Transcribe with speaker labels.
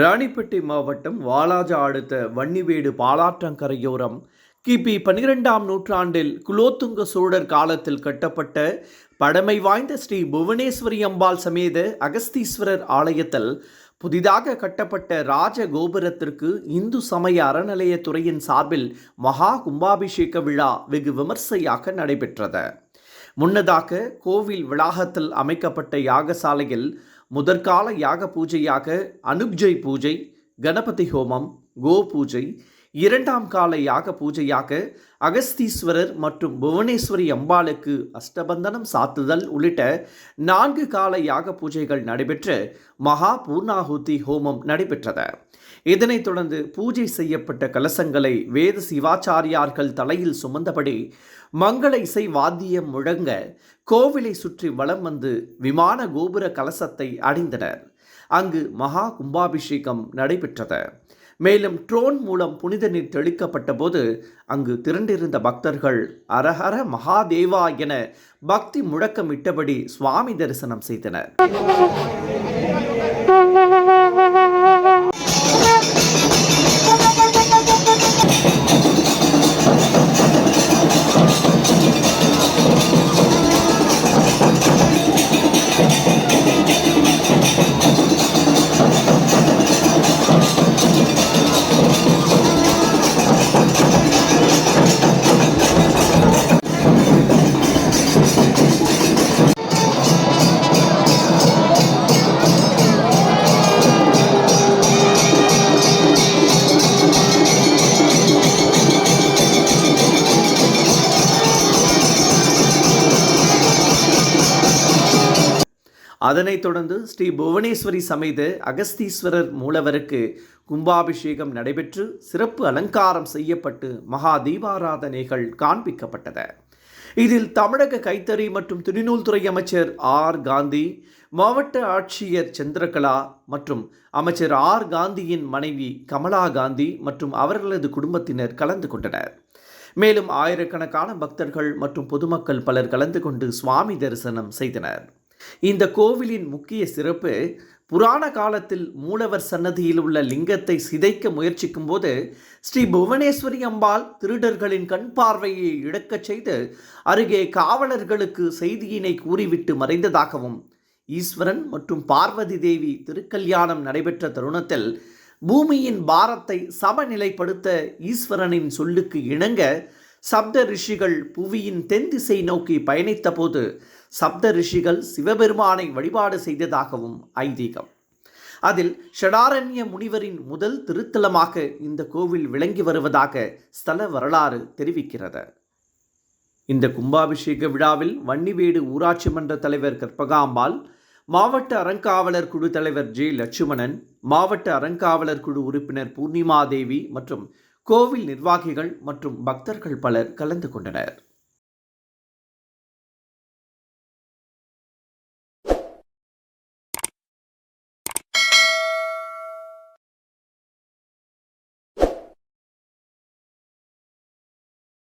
Speaker 1: ராணிப்பேட்டை மாவட்டம் வாலாஜா அடுத்த வன்னிவேடு பாலாற்றங்கரையோரம். கிபி பன்னிரெண்டாம் நூற்றாண்டில் குலோத்துங்க சோழர் காலத்தில் கட்டப்பட்ட பழமை வாய்ந்த ஸ்ரீ புவனேஸ்வரி அம்பாள் சமேத அகஸ்தீஸ்வரர் ஆலயத்தில் புதிதாக கட்டப்பட்ட ராஜ கோபுரத்திற்கு இந்து சமய அறநிலையத்துறையின் சார்பில் மகா கும்பாபிஷேக விழா வெகு விமர்சையாக நடைபெற்றது. முன்னதாக கோவில் வளாகத்தில் அமைக்கப்பட்ட யாகசாலையில் முதற்கால யாக பூஜையாக அனுப்ஜை பூஜை கணபதி ஹோமம் கோ பூஜை இரண்டாம் கால யாக பூஜையாக அகஸ்தீஸ்வரர் மற்றும் புவனேஸ்வரி அம்பாளுக்கு அஷ்டபந்தனம் சாத்துதல் உள்ளிட்ட நான்கு கால யாக பூஜைகள் நடைபெற்று மகா பூர்ணாகுதி ஹோமம் நடைபெற்றது. இதனைத் தொடர்ந்து பூஜை செய்யப்பட்ட கலசங்களை வேத சிவாச்சாரியார்கள் தலையில் சுமந்தபடி மங்கள இசை வாத்தியம் முழங்க கோவிலை சுற்றி வலம் வந்து விமான கோபுர கலசத்தை அடைந்தனர் அங்கு மகா கும்பாபிஷேகம் நடைபெற்றது. மேலும் ட்ரோன் மூலம் புனித நீர் தெளிக்கப்பட்ட போது அங்கு திரண்டிருந்த பக்தர்கள் அரஹர மகாதேவா என பக்தி முழக்கமிட்டபடி சுவாமி தரிசனம் செய்தனர். அதனைத் தொடர்ந்து ஸ்ரீ புவனேஸ்வரி சமைத அகஸ்தீஸ்வரர் மூலவருக்கு கும்பாபிஷேகம் நடைபெற்று சிறப்பு அலங்காரம் செய்யப்பட்டு மகா தீபாராதனைகள் காண்பிக்கப்பட்டது. இதில் தமிழக கைத்தறி மற்றும் துணிநூல்துறை அமைச்சர் ஆர் காந்தி மாவட்ட ஆட்சியர் சந்திரகலா மற்றும் அமைச்சர் ஆர் காந்தியின் மனைவி கமலா காந்தி மற்றும் அவர்களது குடும்பத்தினர் கலந்து கொண்டனர். மேலும் ஆயிரக்கணக்கான பக்தர்கள் மற்றும் பொதுமக்கள் பலர் கலந்து கொண்டு சுவாமி தரிசனம் செய்தனர். இந்த கோவிலின் முக்கிய சிறப்பு புராண காலத்தில் மூலவர் சன்னதியில் உள்ள லிங்கத்தை சிதைக்க முயற்சிக்கும் போது ஸ்ரீ புவனேஸ்வரி அம்பாள் திருடர்களின் கண் பார்வையை இழக்கச் செய்து அருகே காவலர்களுக்கு செய்தியினை கூறிவிட்டு மறைந்ததாகவும் ஈஸ்வரன் மற்றும் பார்வதி தேவி திருக்கல்யாணம் நடைபெற்ற தருணத்தில் பூமியின் பாரத்தை சமநிலைப்படுத்த ஈஸ்வரனின் சொல்லுக்கு இணங்க சப்த ரிஷிகள் புவியின் தென் திசை நோக்கி பயணித்தபோது சப்த ரிஷிகள் சிவபெருமானை வழிபாடு செய்ததாகவும் ஐதீகம். அதில் ஷடாரண்ய முனிவரின் முதல் திருத்தலமாக இந்த கோவில் விளங்கி வருவதாக ஸ்தல வரலாறு தெரிவிக்கிறது. இந்த கும்பாபிஷேக விழாவில் வன்னிவேடு ஊராட்சி மன்ற தலைவர் கற்பகாம்பாள் மாவட்ட அறங்காவலர் குழு தலைவர் ஜே லட்சுமணன் மாவட்ட அறங்காவலர் குழு உறுப்பினர் பூர்ணிமா தேவி மற்றும் கோவில் நிர்வாகிகள் மற்றும் பக்தர்கள் பலர் கலந்து கொண்டனர்.